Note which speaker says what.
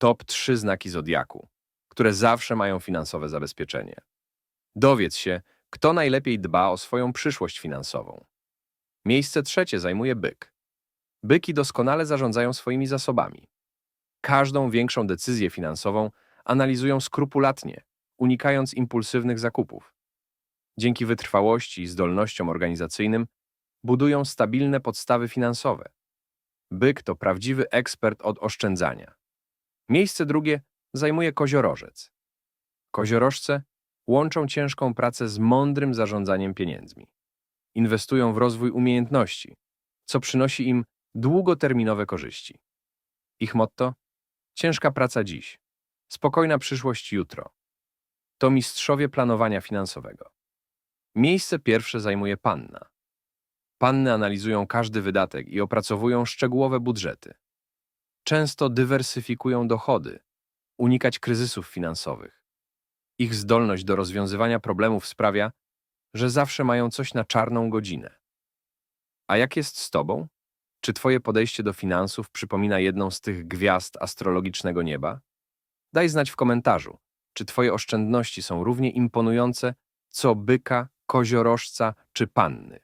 Speaker 1: Top 3 znaki zodiaku, które zawsze mają finansowe zabezpieczenie. Dowiedz się, kto najlepiej dba o swoją przyszłość finansową. Miejsce trzecie zajmuje byk. Byki doskonale zarządzają swoimi zasobami. Każdą większą decyzję finansową analizują skrupulatnie, unikając impulsywnych zakupów. Dzięki wytrwałości i zdolnościom organizacyjnym budują stabilne podstawy finansowe. Byk to prawdziwy ekspert od oszczędzania. Miejsce drugie zajmuje koziorożec. Koziorożce łączą ciężką pracę z mądrym zarządzaniem pieniędzmi. Inwestują w rozwój umiejętności, co przynosi im długoterminowe korzyści. Ich motto? Ciężka praca dziś, spokojna przyszłość jutro. To mistrzowie planowania finansowego. Miejsce pierwsze zajmuje panna. Panny analizują każdy wydatek i opracowują szczegółowe budżety. Często dywersyfikują dochody, unikać kryzysów finansowych. Ich zdolność do rozwiązywania problemów sprawia, że zawsze mają coś na czarną godzinę. A jak jest z tobą? Czy twoje podejście do finansów przypomina jedną z tych gwiazd astrologicznego nieba? Daj znać w komentarzu, czy twoje oszczędności są równie imponujące co byka, koziorożca czy panny.